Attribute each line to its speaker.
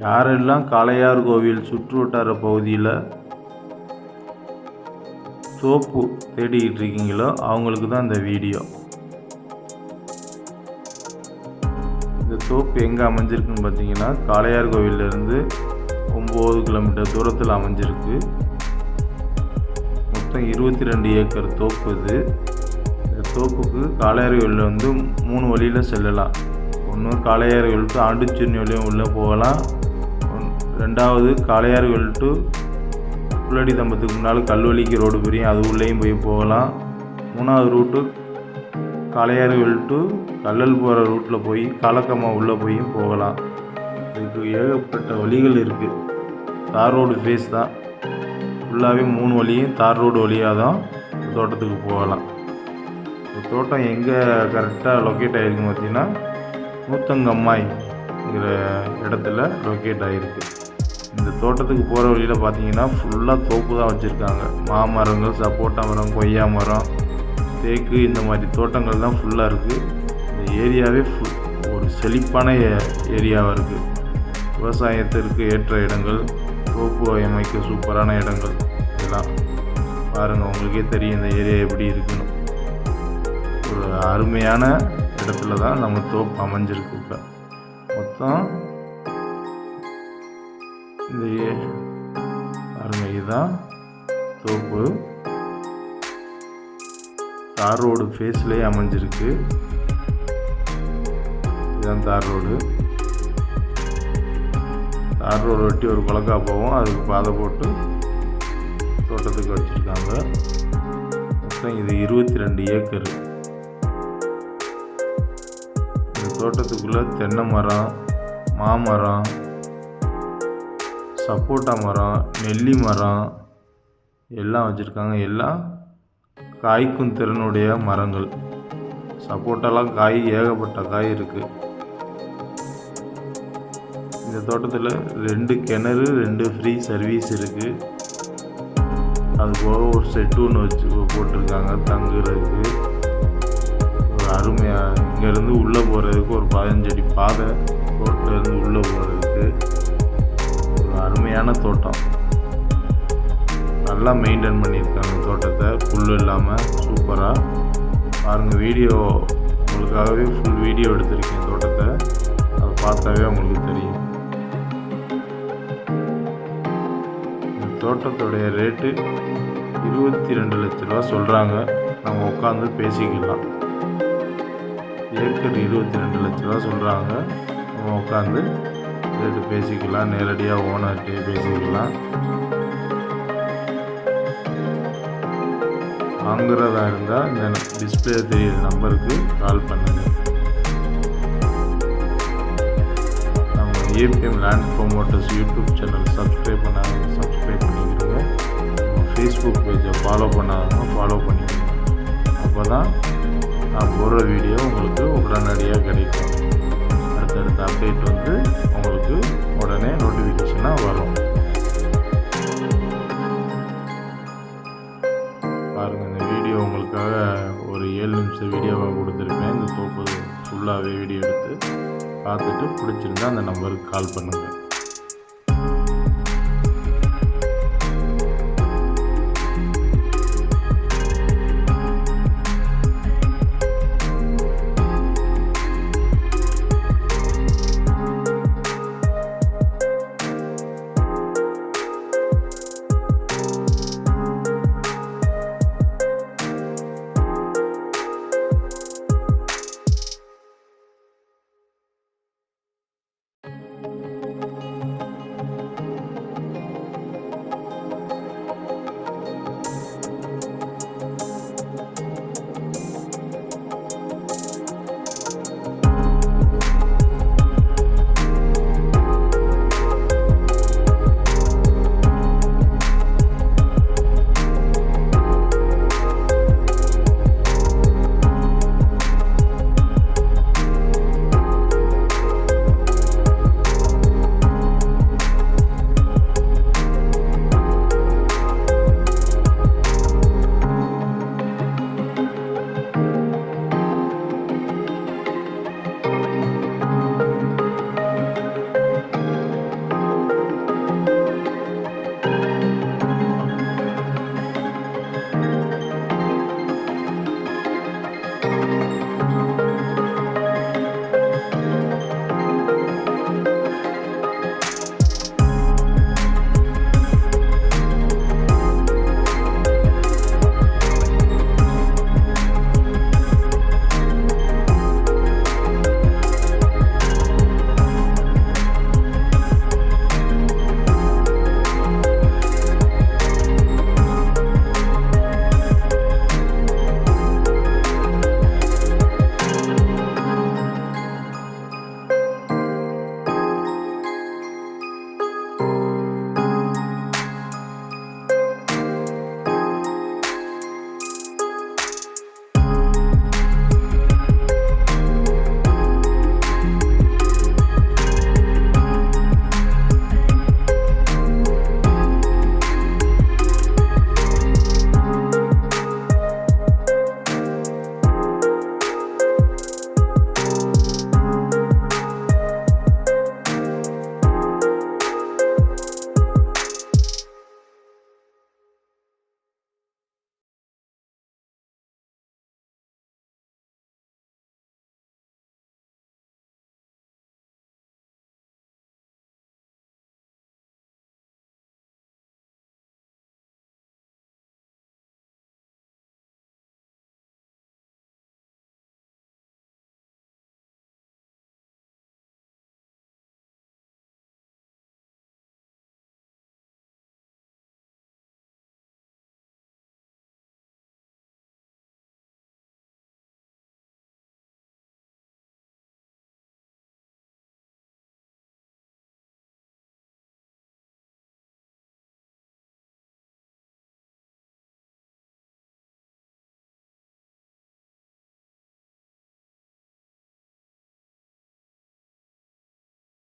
Speaker 1: யாரெல்லாம் காளையார் கோவில் சுற்றுவட்டார பகுதியில் தோப்பு தேடிக்கிட்டு இருக்கீங்களோ அவங்களுக்கு தான் இந்த வீடியோ. இந்த தோப்பு எங்கே அமைஞ்சிருக்குன்னு பார்த்தீங்கன்னா காளையார் கோவிலேருந்து ஒம்பது கிலோமீட்டர் தூரத்தில் அமைஞ்சிருக்கு. மொத்தம் இருபத்தி ரெண்டு ஏக்கர் தோப்பு இது. இந்த தோப்புக்கு காளையார் கோவிலில் வந்து மூணு வழியில் செல்லலாம். ஒன்று காளையார் கோவில் டு ஆண்டுச்சேரி வழியும் உள்ளே போகலாம். ரெண்டாவது காளையார் கோவில் டு புள்ளடி தம்பத்துக்கு முன்னால் கல்வழிக்கு ரோடு பிரியும். அது உள்ளேயும் போய் போகலாம். மூணாவது ரூட்டு காளையார் கோவில் டு கல்லல் போகிற ரூட்டில் போய் காலக்கம்மா உள்ளே போயும் போகலாம். இதுக்கு ஏகப்பட்ட வழிகள் இருக்குது தார் ரோடு ஃபேஸ் தான். ஃபுல்லாகவே மூணு வழியும் தார் ரோடு வழியாக தான் தோட்டத்துக்கு போகலாம். இந்த தோட்டம் எங்கே கரெக்டாக லொக்கேட் ஆகிருக்குன்னு பார்த்தீங்கன்னா நூத்தங்கம்மாய்ங்கிற இடத்துல லொக்கேட் ஆகிருக்கு இந்த தோட்டத்துக்கு போகிற வழியில் பார்த்தீங்கன்னா ஃபுல்லாக தோப்பு தான் வச்சுருக்காங்க. மாமரங்கள் சப்போட்டா மரம் கொய்யா மரம் தேக்கு இந்த மாதிரி தோட்டங்கள் தான் ஃபுல்லாக இருக்குது இந்த ஏரியாவே ஃபுல் ஒரு செழிப்பான ஏ- ஏரியாவாக இருக்குது விவசாயத்திற்கு ஏற்ற இடங்கள் தோப்பு அமைக்க சூப்பரான இடங்கள் இதெல்லாம் பாருங்கள் உங்களுக்கே தெரியும் இந்த ஏரியா எப்படி இருக்குன்னு. ஒரு அருமையான இடத்துல தான் நம்ம தோப்பு அமைஞ்சிருக்கு இப்போ மொத்தம் இந்த ஏ- பாருங்க இதுதான் தோப்பு. தார் ரோடு ஃபேஸ்லேயே அமைஞ்சிருக்கு. இதுதான் தார் ரோடு. தார் ரோடு வெட்டி ஒரு குளக்கா போவோம். அதுக்கு பாதை போட்டு தோட்டத்துக்கு வச்சுருக்காங்க. மொத்தம் இது இருபத்தி ரெண்டு ஏக்கர். தோட்டத்துக்குள்ளே தென்னை மரம் மாமரம் சப்போட்டா மரம் நெல்லி மரம் எல்லாம் வச்சுருக்காங்க. எல்லாம் காய்க்கும் திறனுடைய மரங்கள். சப்போட்டாலாம் காய் ஏகப்பட்ட காய் இருக்குது இந்த தோட்டத்தில் ரெண்டு கிணறு ரெண்டு ஃப்ரீ சர்வீஸ் இருக்குது அது போக ஒரு செட்டு ஒன்று வச்சு போட்டிருக்காங்க. தங்குறதுக்கு அருமையாக இங்கேருந்து உள்ளே போகிறதுக்கு ஒரு பதினஞ்சு அடி பாதை தோட்டத்துலேருந்து உள்ளே போகிறதுக்கு ஒரு அருமையான தோட்டம். நல்லா மெயின்டைன் பண்ணியிருக்காங்க தோட்டத்தை. புல் இல்லாமல் சூப்பராக பாருங்கள் வீடியோ உங்களுக்காகவே ஃபுல் வீடியோ எடுத்திருக்கேன் தோட்டத்தை. அதை பார்த்தாவே உங்களுக்கு தெரியும். இந்த தோட்டத்துடைய ரேட்டு இருபத்தி ரெண்டு லட்ச ரூபா சொல்கிறாங்க நம்ம உட்காந்து பேசிக்கலாம். ஏக்கர் இருபத்தி ரெண்டு லட்ச ரூபா சொல்கிறாங்க நம்ம உட்காந்து ரேட்டு பேசிக்கலாம் நேரடியாக ஓனர்கிட்டே பேசிக்கலாம். வாங்குறதா இருந்தால் இந்த டிஸ்பிளே தெரியுற நம்பருக்கு கால் பண்ணுங்கள் நம்ம APM land promoters YouTube channel subscribe பண்ணாங்க சப்ஸ்கிரைப் பண்ணிக்கிறோங்க ஃபேஸ்புக் பேஜை ஃபாலோ பண்ணாதவங்க ஃபாலோ பண்ணிக்கோங்க அப்போ தான் நான் போடுற வீடியோ உங்களுக்கு உடனடியாக கிடைக்கும். அடுத்தடுத்த அப்டேட் வந்து உங்களுக்கு உடனே நோட்டிஃபிகேஷனாக வரும். பாருங்கள் இந்த வீடியோ உங்களுக்காக ஒரு ஏழு நிமிஷம் வீடியோவாக கொடுத்துருப்பேன். இந்த தோப்பு ஃபுல்லாகவே வீடியோ எடுத்து பார்த்துட்டு பிடிச்சிருந்தா அந்த நம்பருக்கு கால் பண்ணுங்கள்